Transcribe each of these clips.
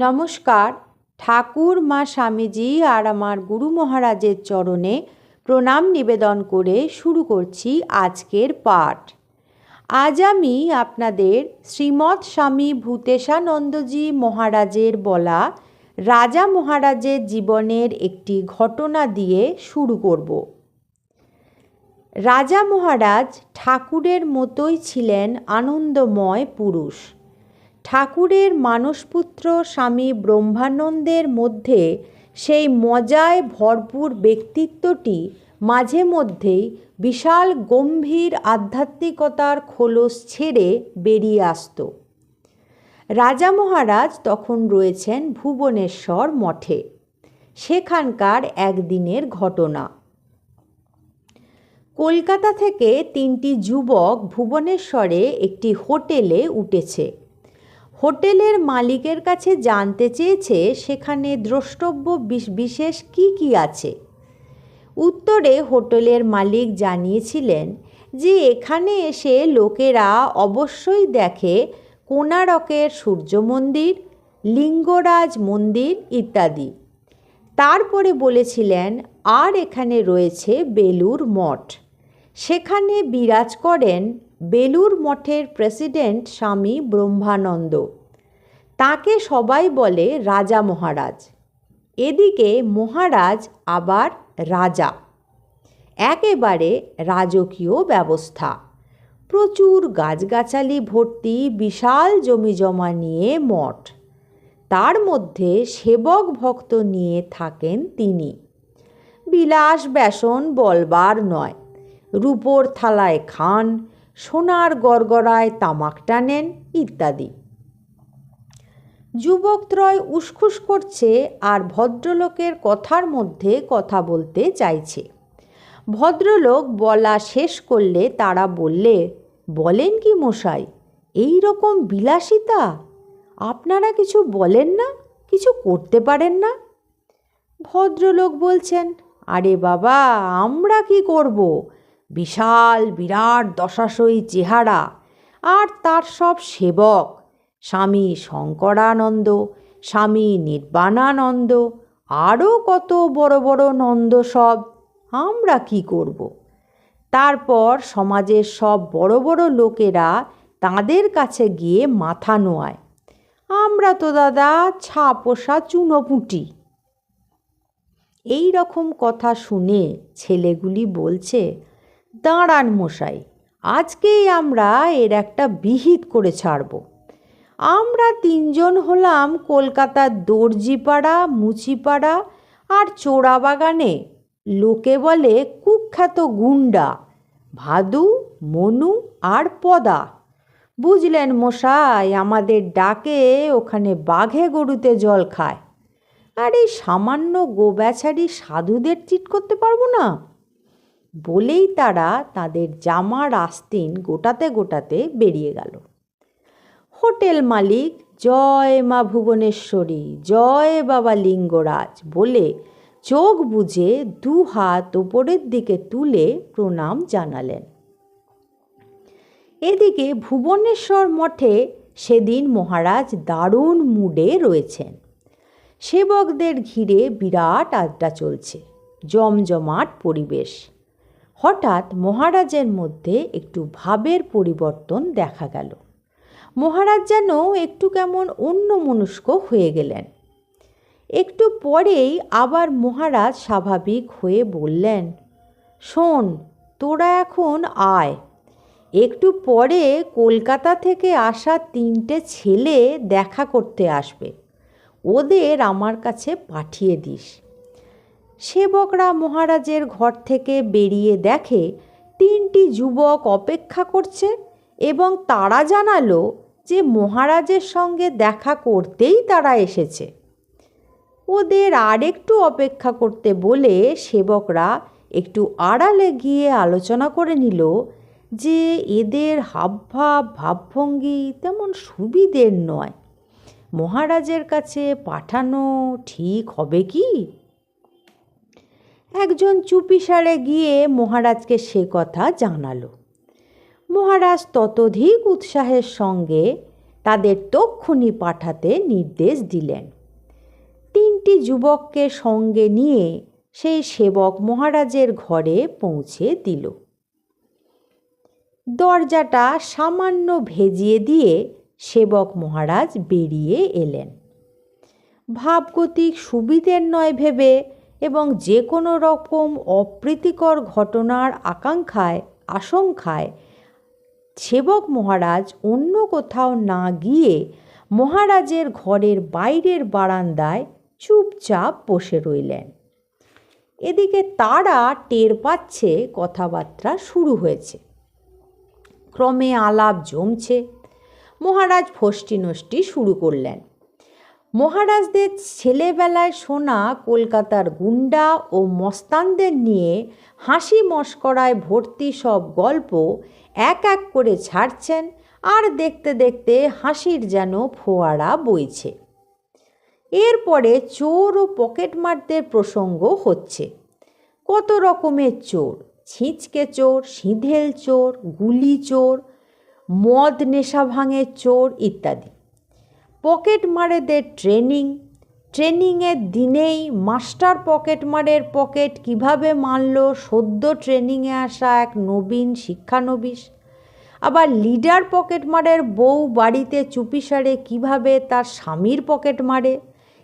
নমস্কার। ঠাকুর, মা স্বামীজি আর আমার গুরু মহারাজের চরণে প্রণাম নিবেদন করে শুরু করছি আজকের পাঠ। আজ আমি আপনাদের শ্রীমৎ স্বামী ভূতেশানন্দজি মহারাজের বলা রাজা মহারাজের জীবনের একটি ঘটনা দিয়ে শুরু করব। রাজা মহারাজ ঠাকুরের মতোই ছিলেন আনন্দময় পুরুষ। ঠাকুরের মানসপুত্র স্বামী ব্রহ্মানন্দের মধ্যে সেই মজায় ভরপুর ব্যক্তিত্বটি মাঝে মধ্যেই বিশাল গম্ভীর আধ্যাত্মিকতার খোলস ছেড়ে বেরিয়ে আসত। রাজা মহারাজ তখন রয়েছেন ভুবনেশ্বর মঠে। সেখানকার একদিনের ঘটনা। কলকাতা থেকে তিনটি যুবক ভুবনেশ্বরে একটি হোটেলে উঠেছে। হোটেলের মালিকের কাছে জানতে চেয়েছে সেখানে দ্রষ্টব্য বিশেষ কি কি আছে। উত্তরে হোটেলের মালিক জানিয়েছিলেন যে এখানে এসে লোকেরা অবশ্যই দেখে কোনারকের সূর্য মন্দির, লিঙ্গরাজ মন্দির ইত্যাদি। তারপরে বলেছিলেন, আর এখানে রয়েছে বেলুর মঠ। সেখানে বিরাজ করেন বেলুর মঠের প্রেসিডেন্ট স্বামী ব্রহ্মানন্দ। তাকে সবাই বলে রাজা মহারাজ। এদিকে মহারাজ আবার রাজা। একেবারে রাজকীয় ব্যবস্থা। প্রচুর গাছগাছালি ভর্তি, বিশাল জমি জমা নিয়ে মঠ। তার মধ্যে সেবক ভক্ত নিয়ে থাকেন তিনি। বিলাস ব্যাসন বলবার নয়। রূপোর থালায় খান সোনার গড়গড়ায় তামাক টানেন, ইত্যাদি। যুবকত্রয় উসখুস করছে আর ভদ্রলোকের কথার মধ্যে কথা বলতে চাইছে। ভদ্রলোক বলা শেষ করলে তারা বললে, বলেন কি মশাই, এই রকম বিলাসিতা? আপনারা কিছু বলেন না? কিছু করতে পারেন না? ভদ্রলোক বলছেন, আরে বাবা, আমরা কি করব? বিশাল, বিরাট দশাশয়ী চেহারা। আর তার সব সেবক, স্বামী শঙ্করানন্দ, স্বামী নির্বাণানন্দ, আরও কত বড় বড় নন্দ সব, আমরা কি করব। তারপর সমাজের সব বড় বড় লোকেরা তাদের কাছে গিয়ে মাথা নোয়ায়। আমরা তো দাদা ছা পোষা চুনোপুটি। এই রকম কথা শুনে ছেলেগুলি বলছে দাঁড়ান মশাই, আজকেই আমরা এর একটা বিহিত করে ছাড়ব। আমরা তিনজন হলাম কলকাতার দর্জিপাড়া, মুচিপাড়া আর চোরাবাগানে। লোকে বলে কুখ্যাত গুন্ডা, ভাদু, মনু আর পদা। বুঝলেন মশাই, আমাদের ডাকে ওখানে বাঘে গরুতে জল খায়। আর এই সামান্য গোব্যাছারি সাধুদের চিট করতে পারব না? বলেই তারা তাদের জামার আস্তিন গোটাতে গোটাতে বেরিয়ে গেল। হোটেল মালিক, জয় মা ভুবনেশ্বরী, জয় বাবা লিঙ্গরাজ বলে চোখ বুঝে দু হাত ওপরের দিকে তুলে প্রণাম জানালেন। এদিকে ভুবনেশ্বর মঠে সেদিন মহারাজ দারুণ মুডে রয়েছেন। সেবকদের ঘিরে বিরাট আড্ডা চলছে, জমজমাট পরিবেশ। হঠাৎ মহারাজের মধ্যে একটু ভাবের পরিবর্তন দেখা গেল। মহারাজ যেন একটু কেমন অন্য মনস্ক হয়ে গেলেন। একটু পরেই আবার মহারাজ স্বাভাবিক হয়ে বললেন, শোন, তোরা এখন আয়। একটু পরে কলকাতা থেকে আসা তিনটে ছেলে দেখা করতে আসবে। ওদের আমার কাছে পাঠিয়ে দিস। সেবকরা মহারাজের ঘর থেকে বেরিয়ে দেখে তিনটি যুবক অপেক্ষা করছে এবং তারা জানালো যে মহারাজের সঙ্গে দেখা করতেই তারা এসেছে। ওদের আর একটু অপেক্ষা করতে বলে সেবকরা একটু আড়ালে গিয়ে আলোচনা করে নিল যে এদের হাবভাব, ভাবভঙ্গি তেমন সুবিধের নয়। মহারাজের কাছে পাঠানো ঠিক হবে কি? একজন চুপিসারে গিয়ে মহারাজকে সে কথা জানালো। মহারাজ ততোধিক উৎসাহের সঙ্গে তাদের তক্ষুনি পাঠাতে নির্দেশ দিলেন। তিনটি যুবককে সঙ্গে নিয়ে সেই সেবক মহারাজের ঘরে পৌঁছে দিল। দরজাটা সামান্য ভেজিয়ে দিয়ে সেবক মহারাজ বেরিয়ে এলেন। ভাবগতিক সুবিধের নয় ভেবে এবং যে কোনো রকম অপ্রীতিকর ঘটনার আকাঙ্ক্ষায়, আশঙ্কায় সেবক মহারাজ অন্য কোথাও না গিয়ে মহারাজের ঘরের বাইরের বারান্দায় চুপচাপ বসে রইলেন। এদিকে তারা টের পাচ্ছে কথাবার্তা শুরু হয়েছে। ক্রমে আলাপ জমছে। মহারাজ ফষ্টি নষ্টি শুরু করলেন। মহারাজদের ছেলেবেলায় শোনা কলকাতার গুন্ডা ও মস্তানদের নিয়ে হাসি মস্করায় ভর্তি সব গল্প এক এক করে ছাড়ছেন আর দেখতে দেখতে হাসির যেন ফোয়ারা বইছে। এরপরে চোর ও পকেটমারদের প্রসঙ্গ হচ্ছে। কত রকমের চোর, ছিঁচকে চোর, সিঁধেল চোর, গুলি চোর, মদ নেশা ভাঙের চোর ইত্যাদি। পকেট মারেদের ট্রেনিং। ট্রেনিংয়ের দিনেই মাস্টার পকেট মারের পকেট কীভাবে মারল, সদ্য ট্রেনিংয়ে আসা এক নবীন শিক্ষানবিশ। আবার লিডার পকেট মারের বউ বাড়িতে চুপিসারে কীভাবে তার স্বামীর পকেট মারে।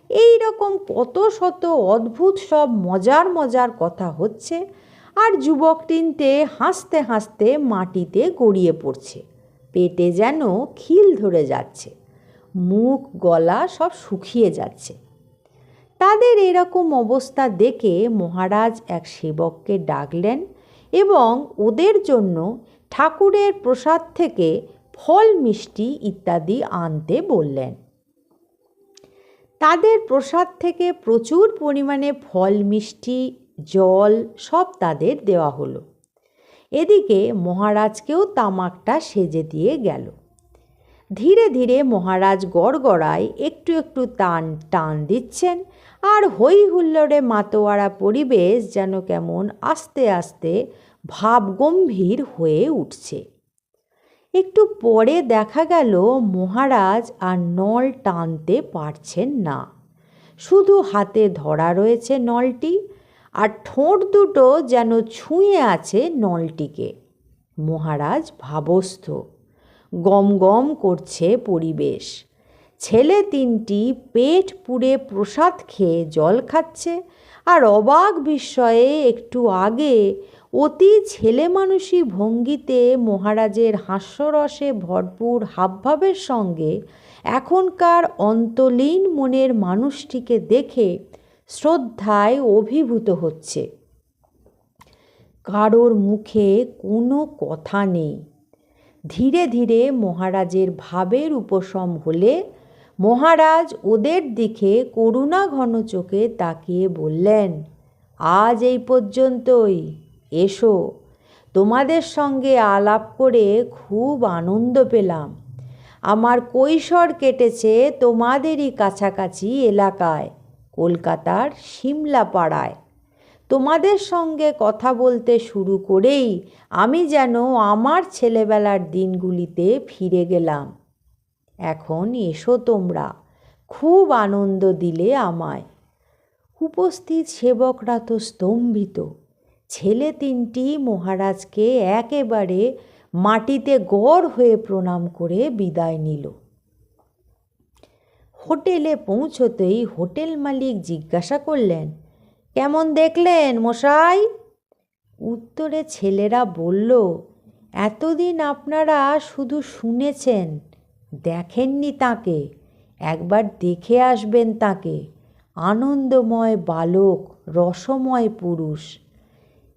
এই রকম কত শত অদ্ভুত সব মজার মজার কথা হচ্ছে আর যুবক তিনটে হাসতে হাসতে মাটিতে গড়িয়ে পড়ছে। পেটে যেন খিল ধরে যাচ্ছে। মুখ, গলা সব শুকিয়ে যাচ্ছে। তাদের এরকম অবস্থা দেখে মহারাজ এক সেবককে ডাকলেন এবং ওদের জন্য ঠাকুরের প্রসাদ থেকে ফল, মিষ্টি ইত্যাদি আনতে বললেন। তাদের প্রসাদ থেকে প্রচুর পরিমাণে ফল, মিষ্টি, জল সব তাদের দেওয়া হলো। এদিকে মহারাজকেও তামাকটা সেজে দিয়ে গেল। ধীরে ধীরে মহারাজ গড়গড়ায় একটু একটু টান টান দিচ্ছেন আর হই হুল্লোড়ে মাতোয়ারা পরিবেশ যেন কেমন আস্তে আস্তে ভাবগম্ভীর হয়ে উঠছে। একটু পরে দেখা গেল মহারাজ আর নল টানতে পারছেন না। শুধু হাতে ধরা রয়েছে নলটি আর ঠোঁট দুটো যেন ছুঁয়ে আছে নলটিকে। মহারাজ ভাবস্থ গম গম করছে পরিবেশ। ছেলে তিনটি পেট পুড়ে প্রসাদ খেয়ে জল খাচ্ছে আর অবাক বিস্ময়ে একটু আগে অতি ছেলে মানুষই ভঙ্গিতে মহারাজের হাস্যরসে ভরপুর হাবভাবের সঙ্গে এখনকার অন্তলীন মনের মানুষটিকে দেখে শ্রদ্ধায় অভিভূত হচ্ছে। কারোর মুখে কোনো কথা নেই। ধীরে ধীরে মহারাজের ভাবের উপশম হলে মহারাজ ওদের দিকে করুণা ঘন চোখে তাকিয়ে বললেন, আজ এই পর্যন্তই। এসো। তোমাদের সঙ্গে আলাপ করে খুব আনন্দ পেলাম। আমার কৈশোর কেটেছে তোমাদেরই কাছাকাছি এলাকায়, কলকাতার সিমলা পাড়ায় তোমাদের সঙ্গে কথা বলতে শুরু করেই আমি যেন আমার ছেলেবেলার দিনগুলিতে ফিরে গেলাম। এখন এসো তোমরা, খুব আনন্দ দিলে আমায়। উপস্থিত সেবকরা তো স্তম্ভিত। ছেলে তিনটি মহারাজকে একেবারে মাটিতে গড় হয়ে প্রণাম করে বিদায় নিল। হোটেলে পৌঁছতেই হোটেল মালিক জিজ্ঞাসা করলেন কেমন দেখলেন মশাই? উত্তরে ছেলেরা বলল, এতদিন আপনারা শুধু শুনেছেন, দেখেননি তাকে, একবার দেখে আসবেন তাকে। আনন্দময় বালক, রসময় পুরুষ।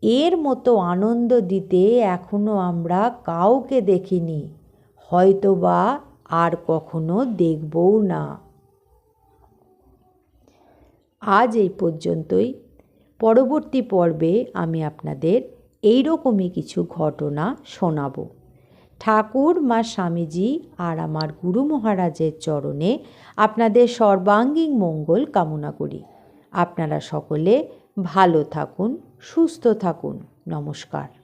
এর মতো আনন্দ দিতে এখনও আমরা কাউকে দেখিনি, হয়তোবা আর কখনো দেখবও না। আজ এই পর্যন্তই। পরবর্তী পর্বে আমি আপনাদের এই রকমই কিছু ঘটনা শোনাব। ঠাকুর, মা স্বামীজি আর আমার গুরু মহারাজের চরণে আপনাদের সর্বাঙ্গীন মঙ্গল কামনা করি। আপনারা সকলে ভালো থাকুন, সুস্থ থাকুন। নমস্কার।